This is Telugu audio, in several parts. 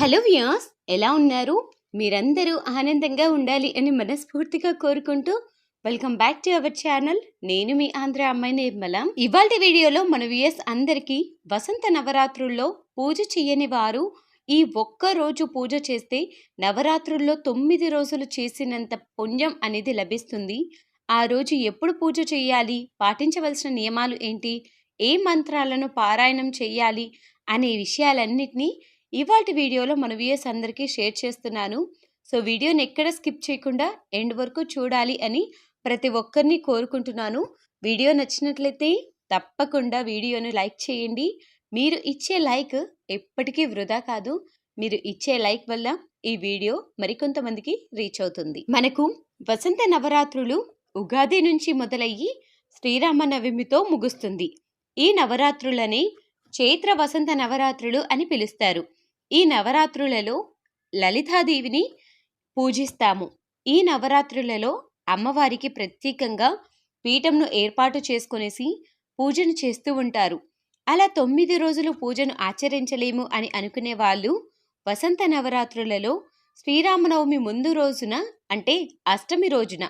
హలో వ్యాస్ ఎలా ఉన్నారు? మీరందరూ ఆనందంగా ఉండాలి అని మనస్ఫూర్తిగా కోరుకుంటూ welcome back to our channel. నేను మీ ఆంధ్ర అమ్మాయి నిర్మల. ఇవాళ వీడియోలో మన వ్యూయర్స్ అందరికీ వసంత నవరాత్రుల్లో పూజ చేయని వారు ఈ ఒక్క రోజు పూజ చేస్తే నవరాత్రుల్లో తొమ్మిది రోజులు చేసినంత పుణ్యం అనేది లభిస్తుంది. ఆ రోజు ఎప్పుడు పూజ చేయాలి? పాటించవలసిన నియమాలు ఏంటి? ఏ మంత్రాలను పారాయణం చేయాలి? అనే విషయాలన్నిటినీ ఇవాటి వీడియోలో మన వ్యూయర్స్ అందరికీ షేర్ చేస్తున్నాను. సో వీడియోని ఎక్కడ స్కిప్ చేయకుండా ఎండ్ వరకు చూడాలి అని ప్రతి ఒక్కరిని కోరుకుంటున్నాను. వీడియో నచ్చినట్లయితే తప్పకుండా వీడియోను లైక్ చేయండి. మీరు ఇచ్చే లైక్ ఎప్పటికీ వృధా కాదు. మీరు ఇచ్చే లైక్ వల్ల ఈ వీడియో మరికొంతమందికి రీచ్ అవుతుంది. మనకు వసంత నవరాత్రులు ఉగాది నుంచి మొదలయ్యి శ్రీరామనవమితో ముగుస్తుంది. ఈ నవరాత్రులని చైత్ర వసంత నవరాత్రులు అని పిలుస్తారు. ఈ నవరాత్రులలో లలితాదేవిని పూజిస్తాము. ఈ నవరాత్రులలో అమ్మవారికి ప్రత్యేకంగా పీఠంను ఏర్పాటు చేసుకునేసి పూజను చేస్తూ ఉంటారు. అలా తొమ్మిది రోజులు పూజను ఆచరించలేము అని అనుకునే వాళ్ళు వసంత నవరాత్రులలో శ్రీరామనవమి ముందు రోజున అంటే అష్టమి రోజున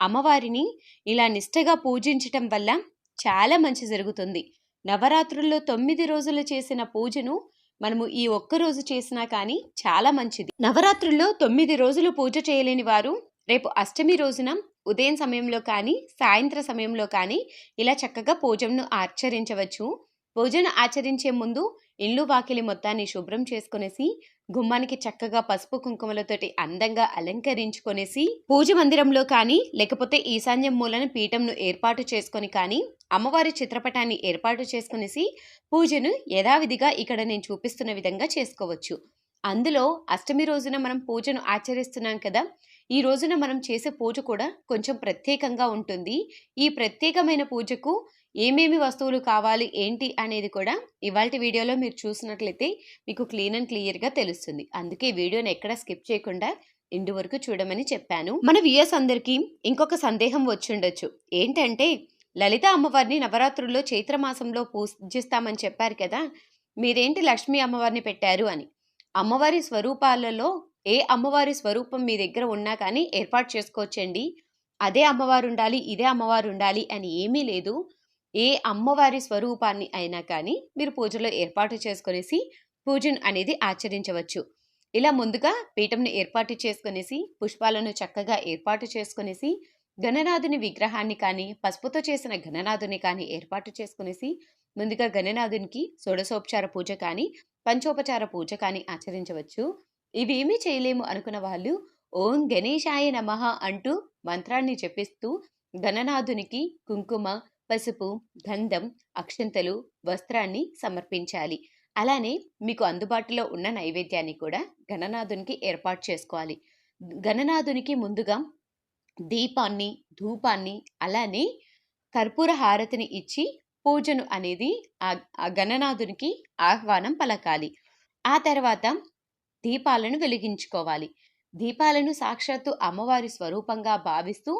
అమ్మవారిని ఇలా నిష్టగా పూజించటం వల్ల చాలా మంచి జరుగుతుంది. నవరాత్రుల్లో తొమ్మిది రోజులు చేసిన పూజను మనము ఈ ఒక్క రోజు చేసినా కానీ చాలా మంచిది. నవరాత్రుల్లో తొమ్మిది రోజులు పూజ చేయలేని వారు రేపు అష్టమి రోజున ఉదయం సమయంలో కానీ సాయంత్ర సమయంలో కానీ ఇలా చక్కగా పూజను ఆచరించవచ్చు. పూజను ఆచరించే ముందు ఇల్లు వాకిలి మొత్తాన్ని శుభ్రం చేసుకునేసి గుమ్మానికి చక్కగా పసుపు కుంకుమలతోటి అందంగా అలంకరించుకొనేసి పూజ మందిరంలో కానీ లేకపోతే ఈశాన్యం మూలన పీఠంను ఏర్పాటు చేసుకొని కానీ అమ్మవారి చిత్రపటాన్ని ఏర్పాటు చేసుకునేసి పూజను యథావిధిగా ఇక్కడ నేను చూపిస్తున్న విధంగా చేసుకోవచ్చు. అందులో అష్టమి రోజున మనం పూజను ఆచరిస్తున్నాం కదా ఈ రోజున మనం చేసే పూజ కూడా కొంచెం ప్రత్యేకంగా ఉంటుంది. ఈ ప్రత్యేకమైన పూజకు ఏమేమి వస్తువులు కావాలి ఏంటి అనేది కూడా ఇవాళ వీడియోలో మీరు చూసినట్లయితే మీకు క్లీన్ అండ్ క్లియర్గా తెలుస్తుంది. అందుకే వీడియోని ఎక్కడ స్కిప్ చేయకుండా ఇంటి వరకు చూడమని చెప్పాను. మన వియర్స్ అందరికీ ఇంకొక సందేహం వచ్చుండొచ్చు. ఏంటంటే లలిత అమ్మవారిని నవరాత్రుల్లో చైత్రమాసంలో పూజిస్తామని చెప్పారు కదా మీరేంటి లక్ష్మీ అమ్మవారిని పెట్టారు అని? అమ్మవారి స్వరూపాలలో ఏ అమ్మవారి స్వరూపం మీ దగ్గర ఉన్నా కానీ ఏర్పాటు చేసుకోవచ్చండి. అదే అమ్మవారు ఉండాలి ఇదే అమ్మవారు ఉండాలి అని ఏమీ లేదు. ఏ అమ్మవారి స్వరూపాన్ని అయినా కానీ మీరు పూజలో ఏర్పాటు చేసుకునేసి పూజను అనేది ఆచరించవచ్చు. ఇలా ముందుగా పీఠంను ఏర్పాటు చేసుకునేసి పుష్పాలను చక్కగా ఏర్పాటు చేసుకునేసి గణనాథుని విగ్రహాన్ని కానీ పసుపుతో చేసిన గణనాథుని కానీ ఏర్పాటు చేసుకునేసి ముందుగా గణనాథునికి షోడశోపచార పూజ కానీ పంచోపచార పూజ కానీ ఆచరించవచ్చు. ఇవేమీ చేయలేము అనుకున్న వాళ్ళు ఓం గణేశాయ నమః అంటూ మంత్రాన్ని జపిస్తూ గణనాథునికి కుంకుమ పసుపు గంధం అక్షంతలు వస్త్రాన్ని సమర్పించాలి. అలానే మీకు అందుబాటులో ఉన్న నైవేద్యాన్ని కూడా గణనాథునికి ఏర్పాటు చేసుకోవాలి. గణనాథునికి ముందుగా దీపాన్ని ధూపాన్ని అలానే కర్పూర హారతిని ఇచ్చి పూజను అనేది ఆ గణనాథునికి ఆహ్వానం పలకాలి. ఆ తర్వాత దీపాలను వెలిగించుకోవాలి. దీపాలను సాక్షాత్తు అమ్మవారి స్వరూపంగా భావిస్తూ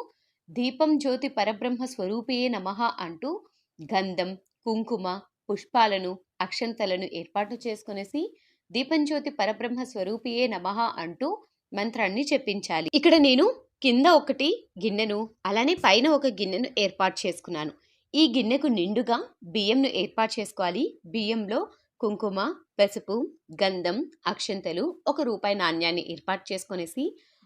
దీపం జ్యోతి పరబ్రహ్మ స్వరూపియే నమః అంటూ గంధం కుంకుమ పుష్పాలను అక్షంతలను ఏర్పాటు చేసుకునేసి దీపం జ్యోతి పరబ్రహ్మ స్వరూపియే నమః అంటూ మంత్రాన్ని చెప్పించాలి. ఇక్కడ నేను కింద ఒకటి గిన్నెను అలానే పైన ఒక గిన్నెను ఏర్పాటు చేసుకున్నాను. ఈ గిన్నెకు నిండుగా బియ్యంను ఏర్పాటు చేసుకోవాలి. బియ్యంలో కుంకుమ పసుపు గంధం అక్షంతలు ఒక రూపాయి నాణ్యాన్ని ఏర్పాటు చేసుకునేసి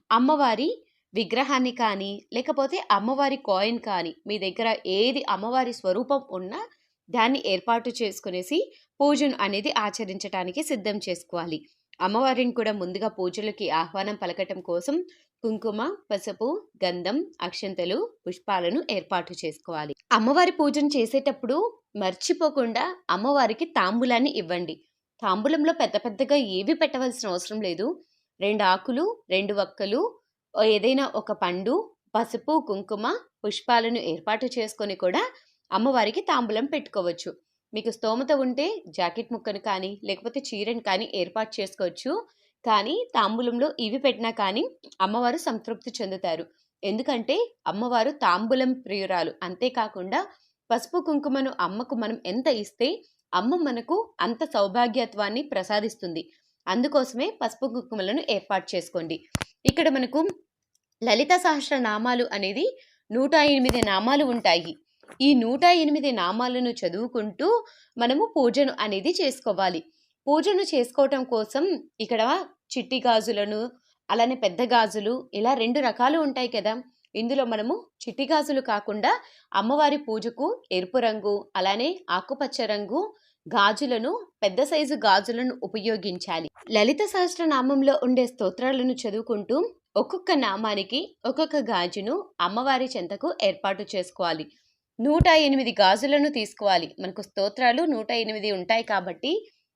అమ్మవారి విగ్రహాన్ని కానీ లేకపోతే అమ్మవారి కాయిన్ కానీ మీ దగ్గర ఏది అమ్మవారి స్వరూపం ఉన్నా దాన్ని ఏర్పాటు చేసుకునేసి పూజను అనేది ఆచరించడానికి సిద్ధం చేసుకోవాలి. అమ్మవారిని కూడా ముందుగా పూజలకి ఆహ్వానం పలకటం కోసం కుంకుమ పసుపు గంధం అక్షంతలు పుష్పాలను ఏర్పాటు చేసుకోవాలి. అమ్మవారి పూజను చేసేటప్పుడు మర్చిపోకుండా అమ్మవారికి తాంబూలాన్ని ఇవ్వండి. తాంబూలంలో పెద్ద పెద్దగా ఏవి పెట్టవలసిన అవసరం లేదు. రెండు ఆకులు రెండు వక్కలు ఏదైనా ఒక పండు పసుపు కుంకుమ పుష్పాలను ఏర్పాటు చేసుకొని కూడా అమ్మవారికి తాంబూలం పెట్టుకోవచ్చు. మీకు స్తోమత ఉంటే జాకెట్ ముక్కను కానీ లేకపోతే చీరను కానీ ఏర్పాటు చేసుకోవచ్చు. కానీ తాంబూలంలో ఇవి పెట్టినా కానీ అమ్మవారు సంతృప్తి చెందుతారు. ఎందుకంటే అమ్మవారు తాంబూలం ప్రియురాలు. అంతేకాకుండా పసుపు కుంకుమను అమ్మకు మనం ఎంత ఇస్తే అమ్మ మనకు అంత సౌభాగ్యత్వాన్ని ప్రసాదిస్తుంది. అందుకోసమే పసుపు కుంకుమలను ఏర్పాటు చేసుకోండి. ఇక్కడ మనకు లలిత సహస్ర నామాలు అనేది నూట ఎనిమిది నామాలు ఉంటాయి. ఈ నూట ఎనిమిది నామాలను చదువుకుంటూ మనము పూజను అనేది చేసుకోవాలి. పూజను చేసుకోవటం కోసం ఇక్కడ చిట్టి గాజులను అలానే పెద్ద గాజులు ఇలా రెండు రకాలు ఉంటాయి కదా. ఇందులో మనము చిట్టి గాజులు కాకుండా అమ్మవారి పూజకు ఎరుపు రంగు అలానే ఆకుపచ్చ రంగు గాజులను పెద్ద సైజు గాజులను ఉపయోగించాలి. లలిత సహస్రనామంలో ఉండే స్తోత్రాలను చదువుకుంటూ ఒక్కొక్క నామానికి ఒక్కొక్క గాజును అమ్మవారి చెంతకు ఏర్పాటు చేసుకోవాలి. నూట ఎనిమిది గాజులను తీసుకోవాలి. మనకు స్తోత్రాలు నూట ఎనిమిది ఉంటాయి కాబట్టి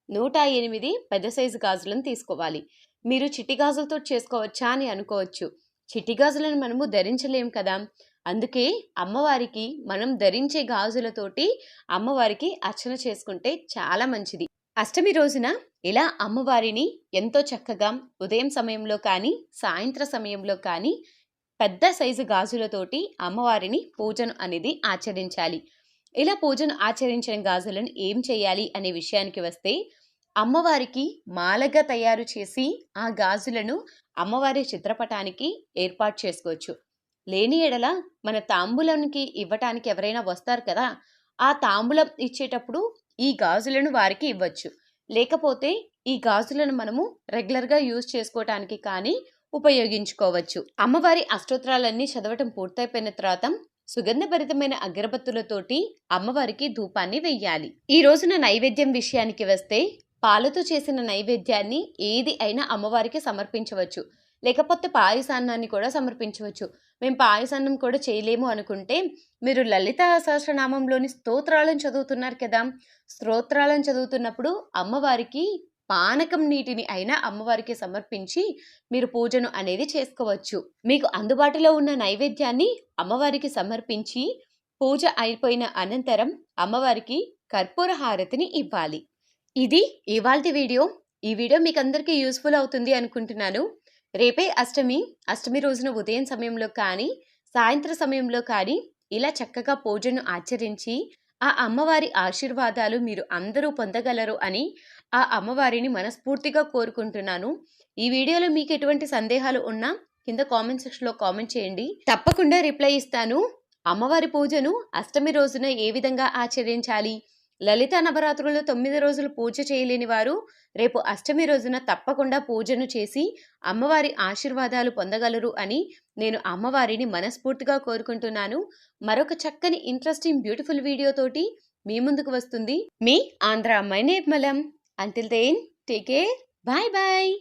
నూట ఎనిమిది పెద్ద సైజు గాజులను తీసుకోవాలి. మీరు చిట్టి గాజులతో చేసుకోవచ్చా అని అనుకోవచ్చు. చిట్టి గాజులను మనము ధరించలేం కదా. అందుకే అమ్మవారికి మనం ధరించే గాజులతోటి అమ్మవారికి అర్చన చేసుకుంటే చాలా మంచిది. అష్టమి రోజున ఇలా అమ్మవారిని ఎంతో చక్కగా ఉదయం సమయంలో కానీ సాయంత్ర సమయంలో కానీ పెద్ద సైజు గాజులతోటి అమ్మవారిని పూజను అనేది ఆచరించాలి. ఇలా పూజను ఆచరించిన గాజులను ఏం చేయాలి అనే విషయానికి వస్తే అమ్మవారికి మాలగా తయారు చేసి ఆ గాజులను అమ్మవారి చిత్రపటానికి ఏర్పాటు చేసుకోవచ్చు. లేని ఎడల మన తాంబూలానికి ఇవ్వటానికి ఎవరైనా వస్తారు కదా ఆ తాంబూలం ఇచ్చేటప్పుడు ఈ గాజులను వారికి ఇవ్వచ్చు. లేకపోతే ఈ గాజులను మనము రెగ్యులర్గా యూజ్ చేసుకోవటానికి కానీ ఉపయోగించుకోవచ్చు. అమ్మవారి అష్టోత్తరాలన్నీ చదవటం పూర్తయిపోయిన తర్వాత సుగంధభరితమైన అగరబత్తులతోటి అమ్మవారికి ధూపాన్ని వెయ్యాలి. ఈ రోజున నైవేద్యం విషయానికి వస్తే పాలతో చేసిన నైవేద్యాన్ని ఏది అయినా అమ్మవారికి సమర్పించవచ్చు. లేకపోతే పాయసాన్నాన్ని కూడా సమర్పించవచ్చు. మేము పాయసాన్నం కూడా చేయలేము అనుకుంటే మీరు లలిత సహస్రనామంలోని స్తోత్రాలను చదువుతున్నారు కదా! స్తోత్రాలను చదువుతున్నప్పుడు అమ్మవారికి పానకం నీటిని అయినా అమ్మవారికి సమర్పించి మీరు పూజను అనేది చేసుకోవచ్చు. మీకు అందుబాటులో ఉన్న నైవేద్యాన్ని అమ్మవారికి సమర్పించి పూజ అయిపోయిన అనంతరం అమ్మవారికి కర్పూర హారతిని ఇవ్వాలి. ఇది ఇవాల్టి వీడియో. ఈ వీడియో మీకు అందరికీ యూస్ఫుల్ అవుతుంది అనుకుంటున్నాను. రేపే అష్టమి అష్టమి రోజున ఉదయం సమయంలో కానీ సాయంత్ర సమయంలో కానీ ఇలా చక్కగా పూజను ఆచరించి ఆ అమ్మవారి ఆశీర్వాదాలు మీరు అందరూ పొందగలరు అని ఆ అమ్మవారిని మనస్ఫూర్తిగా కోరుకుంటున్నాను. ఈ వీడియోలో మీకు ఎటువంటి సందేహాలు ఉన్నా కింద కామెంట్ సెక్షన్లో కామెంట్ చేయండి. తప్పకుండా రిప్లై ఇస్తాను. అమ్మవారి పూజను అష్టమి రోజున ఏ విధంగా ఆచరించాలి? లలిత నవరాత్రులు తొమ్మిది రోజులు పూజ చేయలేని వారు రేపు అష్టమి రోజున తప్పకుండా పూజను చేసి అమ్మవారి ఆశీర్వాదాలు పొందగలరు అని నేను అమ్మవారిని మనస్ఫూర్తిగా కోరుకుంటున్నాను. మరొక చక్కని ఇంట్రెస్టింగ్ బ్యూటిఫుల్ వీడియోతోటి మీ ముందుకు వస్తుంది మీ ఆంధ్ర అమ్మాయి Nirmalam. Until then take care bye bye